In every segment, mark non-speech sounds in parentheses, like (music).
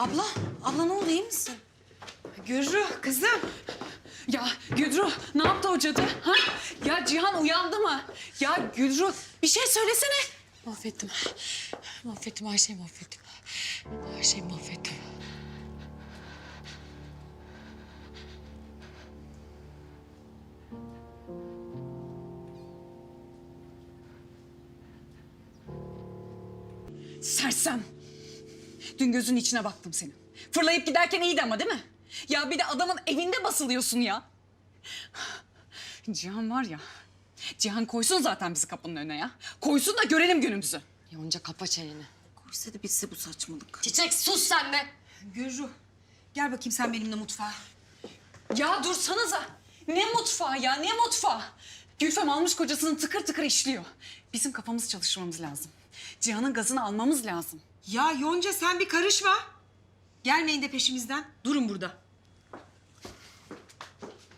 Abla, abla ne oldu iyi misin? Gürru kızım. Ya Gülru ne yaptı o cadı? Ha? Ya Cihan uyandı mı? Ya Gülru bir şey söylesene. Mahvettim. Mahvettim, her şeyi mahvettim. Her şeyi mahvettim. Sersem. Dün gözün içine baktım senin. Fırlayıp giderken iyiydi ama değil mi? Ya bir de adamın evinde basılıyorsun ya. Cihan var ya. Cihan koysun zaten bizi kapının önüne ya. Koysun da görelim günümüzü. Yonca kapa çeneni. Koysa da bitse bu saçmalık. Çiçek sus sen de. Gürru gel bakayım sen benimle mutfağa. Ya dursanıza. Ne mutfağı ya ne mutfağı? Gülfem almış kocasını tıkır tıkır işliyor. Bizim kafamız çalıştırmamız lazım. Cihan'ın gazını almamız lazım. Ya Yonca sen bir karışma. Gelmeyin de peşimizden. Durun burada.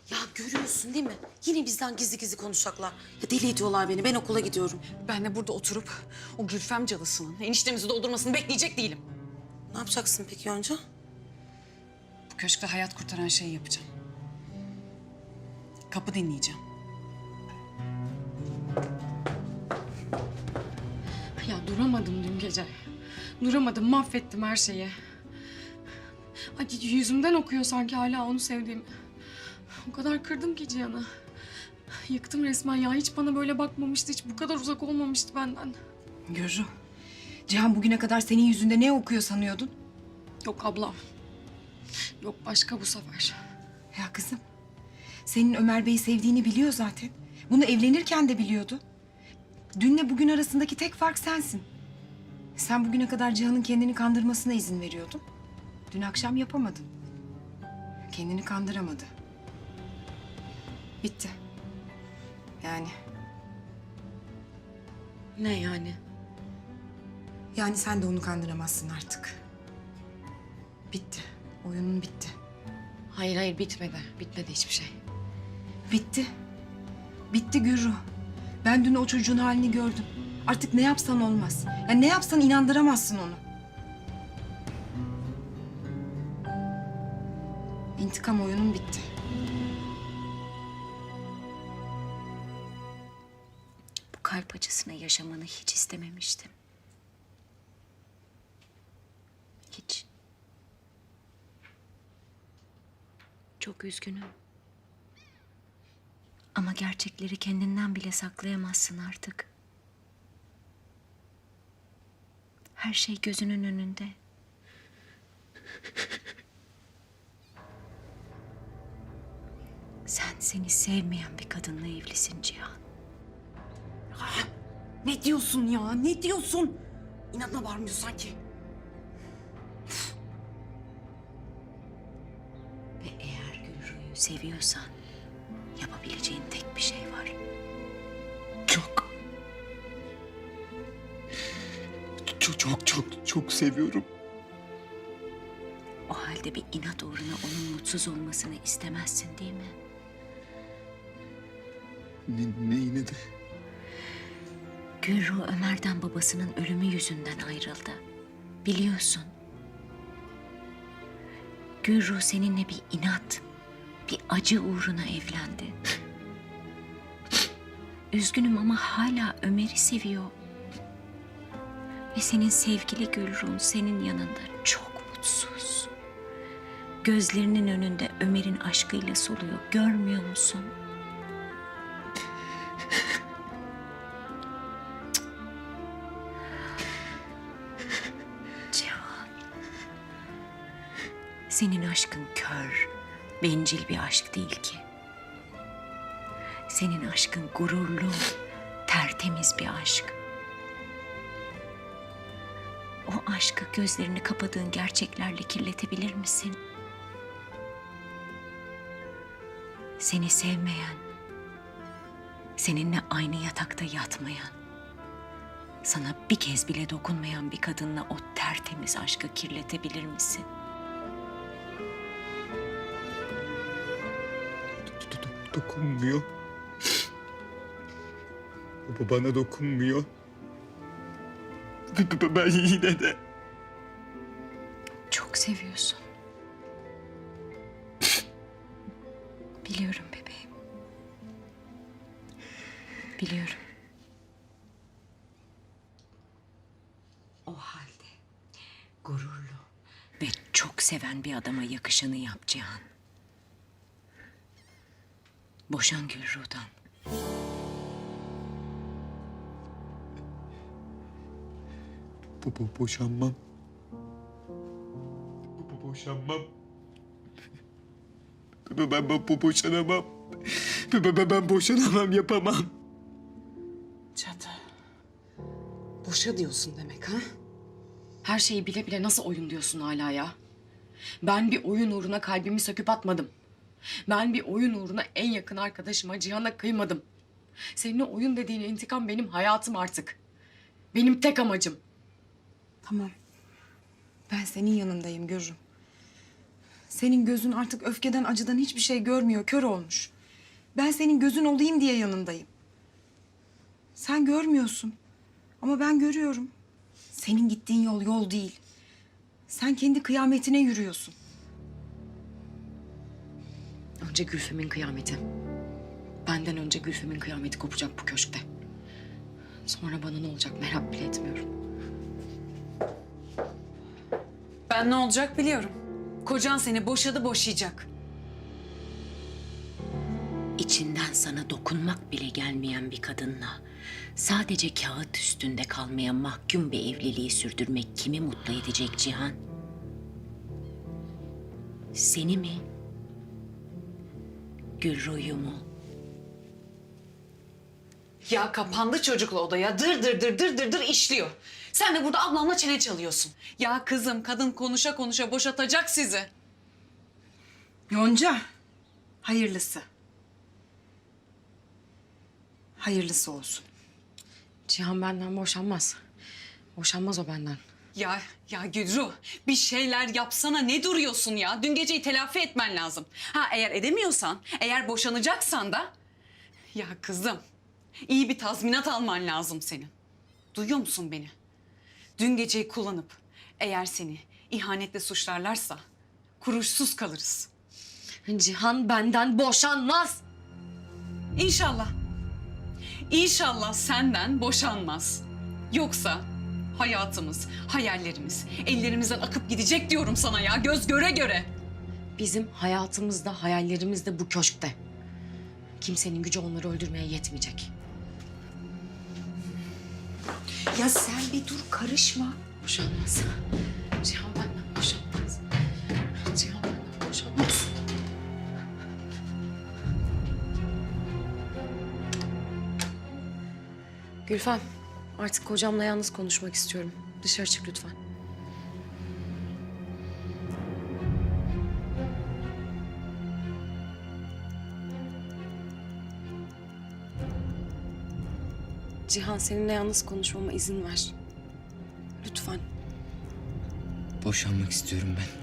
Ya görüyorsun değil mi? Yine bizden gizli gizli konuşacaklar. Ya deli ediyorlar beni. Ben okula gidiyorum. Ben de burada oturup o Gülfem cadısının eniştemizi doldurmasını bekleyecek değilim. Ne yapacaksın peki Yonca? Bu köşkte hayat kurtaran şeyi yapacağım. Kapı dinleyeceğim. Ya duramadım dün gece. Duramadım, mahvettim her şeyi. Ay yüzümden okuyor sanki hala onu sevdiğimi. O kadar kırdım ki Cihan'ı. Yıktım resmen ya. Hiç bana böyle bakmamıştı. Hiç bu kadar uzak olmamıştı benden. Gürru. Cihan bugüne kadar senin yüzünde ne okuyor sanıyordun? Yok abla. Yok başka bu sefer. Ya kızım. Senin Ömer Bey'i sevdiğini biliyor zaten. Bunu evlenirken de biliyordu. Dünle bugün arasındaki tek fark sensin. Sen bugüne kadar Cihan'ın kendini kandırmasına izin veriyordun. Dün akşam yapamadın. Kendini kandıramadı. Bitti. Yani Ne yani? yani sen de onu kandıramazsın artık. Bitti. Oyunun bitti. Hayır hayır bitmedi. Bitmedi hiçbir şey. Bitti. Bitti Gürru. Ben dün o çocuğun halini gördüm. Artık ne yapsan olmaz. Yani ne yapsan inandıramazsın onu. İntikam oyunun bitti. Bu kalp acısını yaşamanı hiç istememiştim. Hiç. Çok üzgünüm. Ama gerçekleri kendinden bile saklayamazsın artık. Her şey gözünün önünde. Sen seni sevmeyen bir kadınla evlisin Cihan. Ne diyorsun ya? Ne diyorsun? İnadına varmıyor sanki. Ve eğer Gülru'yu seviyorsan Çok çok çok seviyorum. O halde bir inat uğruna onun mutsuz olmasını istemezsin değil mi? Ne, ne yine de Gülru Ömer'den babasının ölümü yüzünden ayrıldı. Biliyorsun. Gülru seninle bir inat, bir acı uğruna evlendi. (laughs) Üzgünüm ama hala Ömer'i seviyor. Ve senin sevgili Gülru'nun senin yanında çok mutsuz. Gözlerinin önünde Ömer'in aşkıyla soluyor. Görmüyor musun? Cihan. Senin aşkın kör, bencil bir aşk değil ki. Senin aşkın gururlu, tertemiz bir aşk. O aşkı gözlerini kapadığın gerçeklerle kirletebilir misin? Seni sevmeyen, seninle aynı yatakta yatmayan, sana bir kez bile dokunmayan bir kadınla o tertemiz aşkı kirletebilir misin? do- do- dokunmuyor. Baba bana dokunmuyor. (laughs) Ben yine de çok seviyorsun. Biliyorum bebeğim. Biliyorum. O halde gururlu ve çok seven bir adama yakışanı yap Cihan. Boşan Gülruh'dan. Bu, bu boşanmam. Bu, bu boşanmam. Ben, ben, ben bu boşanamam. Ben, ben, ben boşanamam, yapamam. Çatı. Boşa diyorsun demek ha? Her şeyi bile bile nasıl oyun diyorsun hala ya? Ben bir oyun uğruna kalbimi söküp atmadım. Ben bir oyun uğruna en yakın arkadaşıma Cihan'a kıymadım. Senin o oyun dediğin intikam benim hayatım artık. Benim tek amacım. Tamam. Ben senin yanındayım görürüm. Senin gözün artık öfkeden, acıdan hiçbir şey görmüyor, kör olmuş. Ben senin gözün olayım diye yanındayım. Sen görmüyorsun. Ama ben görüyorum. Senin gittiğin yol yol değil. Sen kendi kıyametine yürüyorsun. Önce Gülfem'in kıyameti. Benden önce Gülfem'in kıyameti kopacak bu köşkte. Sonra bana ne olacak merak bile etmiyorum. Ben ne olacak biliyorum. Kocan seni boşadı boşayacak. İçinden sana dokunmak bile gelmeyen bir kadınla sadece kağıt üstünde kalmaya mahkum bir evliliği sürdürmek kimi mutlu edecek Cihan? Seni mi? Gülruh'u mu? Ya kapandı çocukla odaya dır dır dır dır dır dır işliyor. Sen de burada ablamla çene çalıyorsun. Ya kızım kadın konuşa konuşa boşatacak sizi. Yonca, hayırlısı. Hayırlısı olsun. Cihan benden boşanmaz. Boşanmaz o benden. Ya ya Gülru bir şeyler yapsana ne duruyorsun ya? Dün geceyi telafi etmen lazım. Ha eğer edemiyorsan, eğer boşanacaksan da... Ya kızım iyi bir tazminat alman lazım senin. Duyuyor musun beni? Dün geceyi kullanıp eğer seni ihanetle suçlarlarsa kuruşsuz kalırız. Cihan benden boşanmaz. İnşallah. İnşallah senden boşanmaz. Yoksa hayatımız, hayallerimiz ellerimizden akıp gidecek diyorum sana ya göz göre göre. Bizim hayatımızda, hayallerimizde bu köşkte. Kimsenin gücü onları öldürmeye yetmeyecek. Ya sen bir dur, karışma. Boşanmaz. Cihan benden boşanmaz. Cihan benden boşanmaz. Gülfem, artık kocamla yalnız konuşmak istiyorum. Dışarı çık lütfen. Cihan seninle yalnız konuşmama izin ver. Lütfen. Boşanmak istiyorum ben.